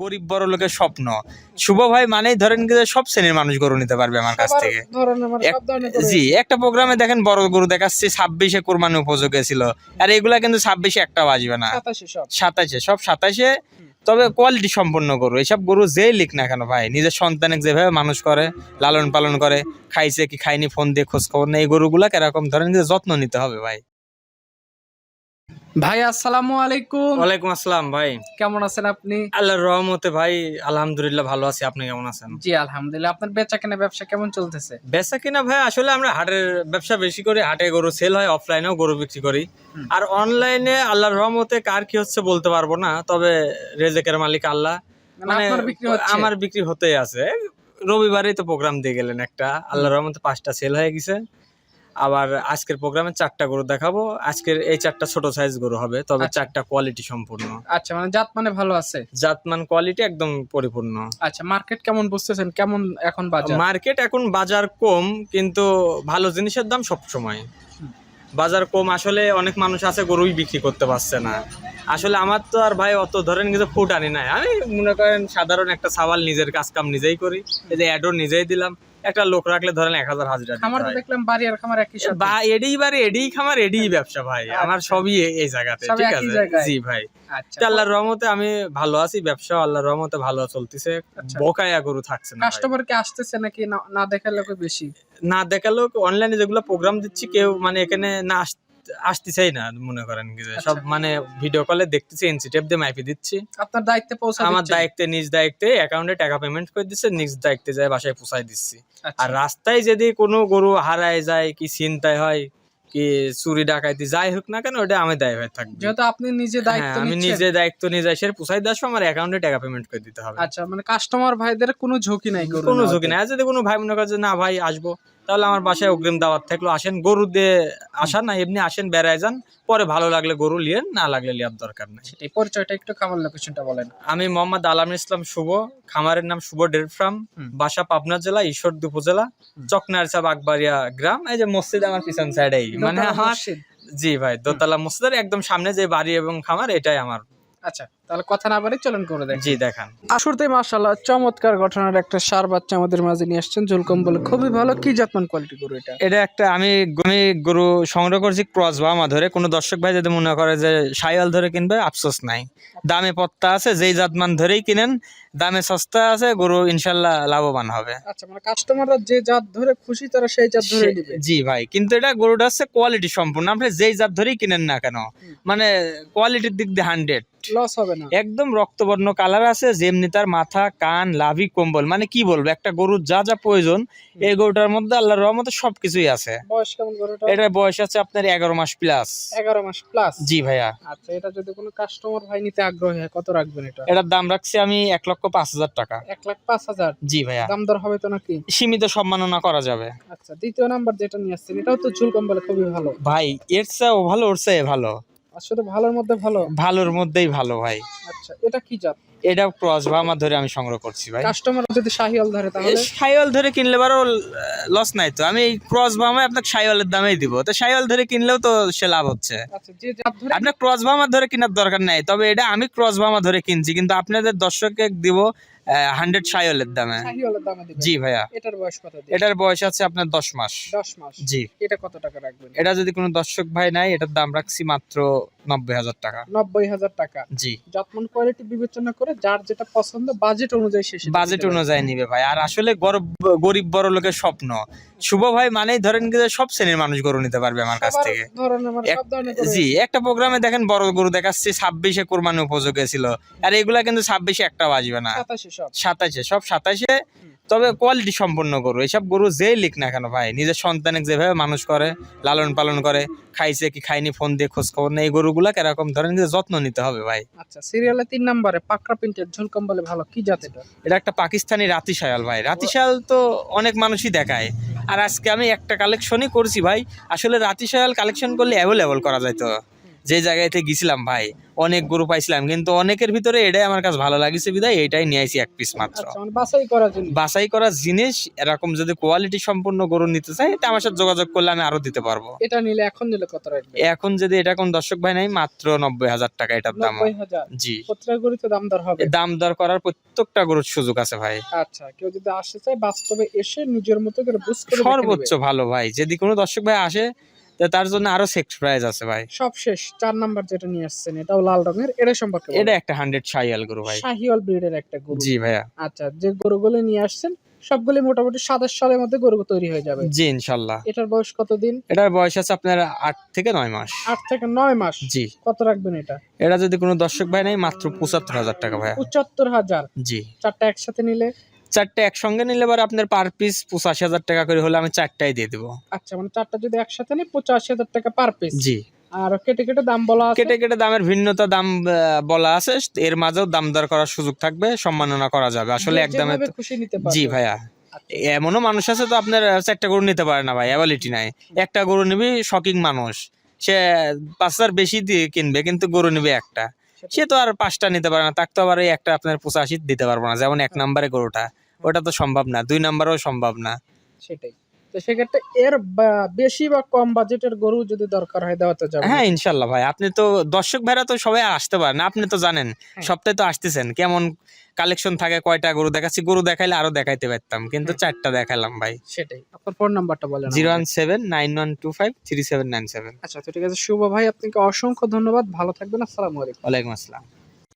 গরিব বড় লোকের স্বপ্ন। শুভ ভাই মানেই ধরেন কি সব শ্রেণির মানুষ গরু নিতে পারবে আমার কাছ থেকে। মানে। জি একটা প্রোগ্রামে দেখেন বড় গরু দেখাচ্ছি ছাব্বিশে কোরবানি উপযোগী ছিল। আর এগুলা কিন্তু ছাব্বিশে একটাও আসবে না। সাতাশি সব। সাতাশে তবে কোয়ালিটি সম্পন্ন গরু এইসব গরু যেই লিখ না কেন ভাই নিজের সন্তানকে যেভাবে মানুষ করে লালন পালন করে খাইছে কি খাইনি ফোন দিয়ে খোঁজ খবর নেই এই গরুগুলা কীরকম ধরেন যত্ন নিতে হবে ভাই। ভাই আসসালামু আলাইকুম। ওয়ালাইকুম আসসালাম ভাই। কেমন আছেন আপনি? আল্লাহর রহমতে ভাই আলহামদুলিল্লাহ ভালো আছি। আপনি কেমন আছেন? জি আলহামদুলিল্লাহ। আপনার বেচা কেনা ব্যবসা কেমন চলতেছে? বেচা কিনা ভাই আসলে আমরা হাটের ব্যবসা বেশি করি হাটে গরু সেল হয় অফলাইনেও গরু বিক্রি করি। আর অনলাইনে আল্লাহর রহমতে কার কি হচ্ছে বলতে পারব না তবে রেজেকের মালিক আল্লাহ। মানে মানে আমার বিক্রি হতেই আছে। রবিবারেই তো প্রোগ্রাম দিয়ে গেলেন একটা। আল্লাহর রহমতে পাঁচটা সেল হয়ে গেছে। আবার আজকের প্রোগ্রামে চারটা গরু দেখাবো। আজকের এই চারটা ছোট সাইজ গরু হবে তবে আচ্ছা। চারটা কোয়ালিটি সম্পূর্ণ। আচ্ছা মানে জাত মানে ভালো আছে? জাত মান কোয়ালিটি একদম পরিপূর্ণ। আচ্ছা মার্কেট কেমন বুঝতেছেন? কেমন এখন বাজার? মার্কেট এখন বাজার কম কিন্তু ভালো জিনিসের দাম সব সময় বাজার কম আসলে অনেক মানুষ আছে গরুই বিক্রি করতে পারছে না। আসলে আমার তো আর ভাই অত ধরেন কিছু ফুট আনি নাই। আমি মনে করেন সাধারণ একটা সাবাল নিজের কাজ কাম নিজেই করি। এই যে অ্যাডও নিজেই দিলাম। একটা লোক রাখলে ধরেন এক হাজার হাজিরা দেখলাম বাড়ি আর খামার একই বা এডিই বারে এডিই খামার এডিই ব্যবসা ভাই। আমার সবই এই জায়গাতে ঠিক আছে? জি ভাই। আচ্ছা। আল্লাহর রহমতে আমি ভালো আছি ব্যবসা আল্লাহর রহমতে ভালো চলতেছে। আচ্ছা। বকায়া গরু থাকছে না কাস্টমার কে আসতেছে নাকি না- দেখার লোক বেশি? না দেখালেও অনলাইনে যেগুলো প্রোগ্রাম দিচ্ছি কেউ মানে এখানে না আস- আসতেছেই না মনে করেন কি সব আচ্ছা। মানে ভিডিও কলে দেখতেছি এনসি টেপ দিয়ে মাইপি দিচ্ছি। আপনার দায়িত্বে পৌঁছা আমার দায়িত্বে নিজ দায়িত্বে অ্যাকাউন্টে টাকা পেমেন্ট করে দিচ্ছে নিজ দায়িত্বে যায় বাসায় পৌঁছায় দিচ্ছি। আচ্ছা। আর রাস্তায় যদি কোনো গরু হারায় যায় কি ছিনতাই হয় কি চুরি ডাকাইতি যাই হোক না কেন ওটা আমি দায় হয়ে থাকবে। যেহেতু আপনি নিজে হ্যাঁ দায়িত্ব আমি নিজে দায়িত্ব নিয়ে যাই সে পুষাই আসব আমার অ্যাকাউন্টে টাকা পেমেন্ট করে দিতে হবে। আচ্ছা মানে কাস্টমার ভাইদের কোনো ঝুঁকি নাই কোনো ঝুঁকি নাই। যদি কোনো ভাই মনে করে যে না ভাই আসব। তাহলে আমার বাসায় অগ্রিম দাওয়াত থাকল। আসেন গরু দিয়ে আসা না এমনি আসেন বেড়ায় যান। পরে ভালো লাগলে গরু লিয়েন না লাগলে লিয়ার দরকার নেই। সেটাই পরিচয়টা একটু খামার লোকেশনটা বলেন? আমি মোহাম্মদ আলাম ইসলাম শুভ খামারের নাম শুভ ডেয়ারি ফার্ম বাসা পাবনা জেলা ঈশ্বরদী উপজেলা হুম। চকনারচা বাগবাড়িয়া গ্রাম এই যে মসজিদ আমার পিছন সাইডেই মানে আমার জি ভাই দোতলা মসজিদের একদম সামনে যে বাড়ি এবং খামার এটাই আমার। আচ্ছা তাহলে কথা না বাড়ি চলুন করে দেখ। জি দেখান। আসুরতে চমৎকার ঘটনার একটা সার বাচ্চা আমাদের মাঝে নিয়ে আসছেন। জুলকম বলে খুবই ভালো। কি জাতমান কোয়ালিটি গরু এটা? এটা একটা আমি আমি গরু সংগ্রহ করছি ক্রস বামা ধরে। কোনো দর্শক ভাই যদি মনে করে যে ধরে কিনবে আফসোস নাই। দামে পত্তা আছে যেই জাতমান ধরেই কিনেন দামে সস্তা আছে গরু ইনশাল্লাহ লাভবান হবে। আচ্ছা মানে কাস্টমাররা যে জাত ধরে খুশি তারা সেই জাত ধরে নিবে। জি ভাই কিন্তু এটা গরুটা হচ্ছে কোয়ালিটি সম্পূর্ণ। আপনি যেই জাত ধরেই কিনেন না কেন মানে কোয়ালিটির দিক দিয়ে হান্ড্রেড লস হবে না। একদম রক্তবর্ণ কালার আছে যেমনি তার মাথা কান লাভি কম্বল। মানে কি বলব একটা গরুর যা যা প্রয়োজন এই গরুটার মধ্যে আল্লাহর রহমতে সবকিছুই আছে। বয়স কেমন গরুটা এটার বয়স আছে আপনার এগারো মাস প্লাস এগারো মাস প্লাস জি ভাইয়া। আচ্ছা এটা যদি কোনো কাস্টমার ভাই নিতে আগ্রহী হয় কত রাখবেন এটা? এটার দাম রাখছি আমি এক লক্ষ পাঁচ হাজার টাকা। এক লাখ পাঁচ হাজার? জি ভাইয়া। দাম দর হবে তো নাকি? সীমিত সম্মাননা করা যাবে। আচ্ছা দ্বিতীয় নাম্বার যেটা নিয়ে আসছেন এটাও তো চুল বলে খুবই ভালো। ভাই এর চেয়েও ভালো ওর চেয়ে ভালো। আসলে ভালোর মধ্যে ভালো? ভালোর মধ্যেই ভালো ভাই। আচ্ছা এটা কি জাত? এটা ক্রস বা আমার ধরে আমি সংগ্রহ করছি ভাই। কাস্টমার যদি শাহিয়াল ধরে তাহলে? সাইওয়াল ধরে কিনলে বারো লস নাই তো। আমি ক্রস বামে আপনাকে সাইওয়ালের দামেই দিব। তো সাইওয়াল ধরে কিনলেও তো সে লাভ হচ্ছে। আচ্ছা আপনার ক্রস বামা ধরে কেনার দরকার নাই। তবে এটা আমি ক্রস বামা ধরে কিনছি কিন্তু আপনাদের দর্শককে দিব হান্ড্রেড সাইলের দামে। শাহিওয়ালের দামে জি ভাইয়া। এটার বয়স কত এটার বয়স আছে আপনার দশ মাস। দশ মাস। জি। এটা কত টাকা রাখবেন? এটা যদি কোনো দর্শক ভাই নাই এটার দাম রাখছি মাত্র নব্বই হাজার টাকা। নব্বই হাজার টাকা। জি। কোয়ালিটি বিবেচনা করে যার যেটা পছন্দ বাজেট অনুযায়ী শেষ বাজেট অনুযায়ী নিবে ভাই। আর আসলে গরব গরিব বড় লোকের স্বপ্ন শুভ ভাই মানেই ধরেন যে সব শ্রেণির মানুষ গরু নিতে পারবে আমার কাছ থেকে। মানে জি একটা প্রোগ্রামে দেখেন বড় গরু দেখাচ্ছি ছাব্বিশে কোরবানি উপযোগী ছিল। আর এগুলা কিন্তু ছাব্বিশে একটাও আসবে না। সাতাশে সব। সাতাশে সব সাতাশে। তবে কোয়ালিটি সম্পন্ন গরু এইসব গরু যেই লিখ না কেন ভাই নিজের সন্তানকে যেভাবে মানুষ করে লালন পালন করে খাইছে কি খাইনি ফোন দিয়ে খোঁজ খবর নেই এই গরুগুলা ধরেন যে যত্ন নিতে হবে ভাই। আচ্ছা সিরিয়ালে তিন নম্বরে পাকড়া প্রিন্টের ঝুলকম বলে ভালো কি জাত এটা এটা একটা পাকিস্তানি রাতি শায়াল ভাই রাতি শায়াল তো অনেক মানুষই দেখায়। আর আজকে আমি একটা কালেকশনই করছি ভাই আসলে রাতি শায়াল কালেকশন করলে অ্যাভেলেবল করা যায় তো। যে জায়গাতে গেছিলাম ভাই অনেক গরু পাইছিলাম কিন্তু অনেকের ভিতরে এটাই আমার কাছে ভালো লাগিছে বিদায় এটাই নিয়ে আইছি এক পিস মাত্র। আচ্ছা মানে বাছাই করার জন্য। বাছাই করা জিনিস এরকম যদি কোয়ালিটি সম্পূর্ণ গরু নিতে চাই তা আমার সাথে যোগাযোগ করলে আমি আরও দিতে পারব। এটা নিলে এখন নিলে কত রাখবে এখন যদি এটা কোন দর্শক ভাই নাই মাত্র নব্বই হাজার টাকা এটার দাম। জি। প্রত্যেক গরুতে দাম দর হবে। দাম দর করার প্রত্যেকটা গরুর সুযোগ আছে ভাই। আচ্ছা কেউ যদি আসতে চায় বাস্তবে এসে নিজের মতো করে বুঝ করে সর্বোচ্চ ভালো ভাই। যদি কোনো দর্শক ভাই আসে তা তার জন্য আরও সেক্স প্রাইজ আছে ভাই। সব শেষ চার নাম্বার যেটা নিয়ে আসছেন এটাও লাল রঙের এটা সম্পর্কে এটা একটা হান্ড্রেড সাইয়াল গরু ভাই। শাহিওয়াল ব্রিডের একটা গরু। জি ভাইয়া। আচ্ছা যে গরুগুলো নিয়ে আসছেন সবগুলি মোটামুটি সাতাশ সালের মধ্যে গরু তৈরি হয়ে যাবে। জি ইনশাল্লাহ। এটার বয়স কতদিন? এটার বয়স আছে আপনার আট থেকে নয় মাস। আট থেকে নয় মাস? জি। কত রাখবেন এটা? এটা যদি কোনো দর্শক ভাই নাই মাত্র পঁচাত্তর হাজার টাকা ভাই পঁচাত্তর হাজার? জি। চারটা একসাথে নিলে? চারটে একসঙ্গে নিলে পরে আপনার পার পিস পঁচাশি হাজার টাকা করে হলে আমি চারটাই দিয়ে দেবো। আচ্ছা মানে চারটা যদি একসাথে নিই পঁচাশি হাজার টাকা পার পিস জি। আর কেটে কেটে দাম বলা আছে? কেটে কেটে দামের ভিন্নতা দাম বলা আছে। এর মাঝেও দাম দর করার সুযোগ থাকবে সম্মাননা করা যাবে। আসলে খুশি নিতে পারবে। জি ভাইয়া। এমনও মানুষ আছে তো আপনার চারটা গরু নিতে পারে না ভাই অ্যাবিলিটি নাই। একটা গরু নিবি শকিং মানুষ। সে পাঁচ হাজার বেশি দিয়ে কিনবে কিন্তু গরু নিবে একটা। সে তো আর পাঁচটা নিতে পারে না তাকে তো আবার একটা আপনার পঁচাশি দিতে পারব না যেমন এক নম্বরে গরুটা। ওটা তো সম্ভব না দুই নম্বরেও সম্ভব না। সেটাই। তো সেক্ষেত্রে এর বেশি বা কম বাজেটের গরু যদি দরকার হয় দেওয়াতে যাবে হ্যাঁ ইনশাল্লাহ ভাই। আপনি তো দর্শক ভাইরা তো সবাই আসতে পারেন আপনি তো জানেন হ্যাঁ। সপ্তাহে তো আসতেছেন। কেমন কালেকশন থাকে কয়টা গরু দেখাচ্ছি গরু দেখাইলে আরও দেখাইতে পারতাম কিন্তু হ্যাঁ। চারটা দেখালাম ভাই। সেটাই। আপনার ফোন নাম্বারটা বলেন zero one seven nine one two five three seven nine seven. আচ্ছা তো ঠিক আছে। শুভ ভাই আপনাকে অসংখ্য ধন্যবাদ। ভালো থাকবেন। আসসালামু আলাইকুম। ওয়ালাইকুম আসসালাম।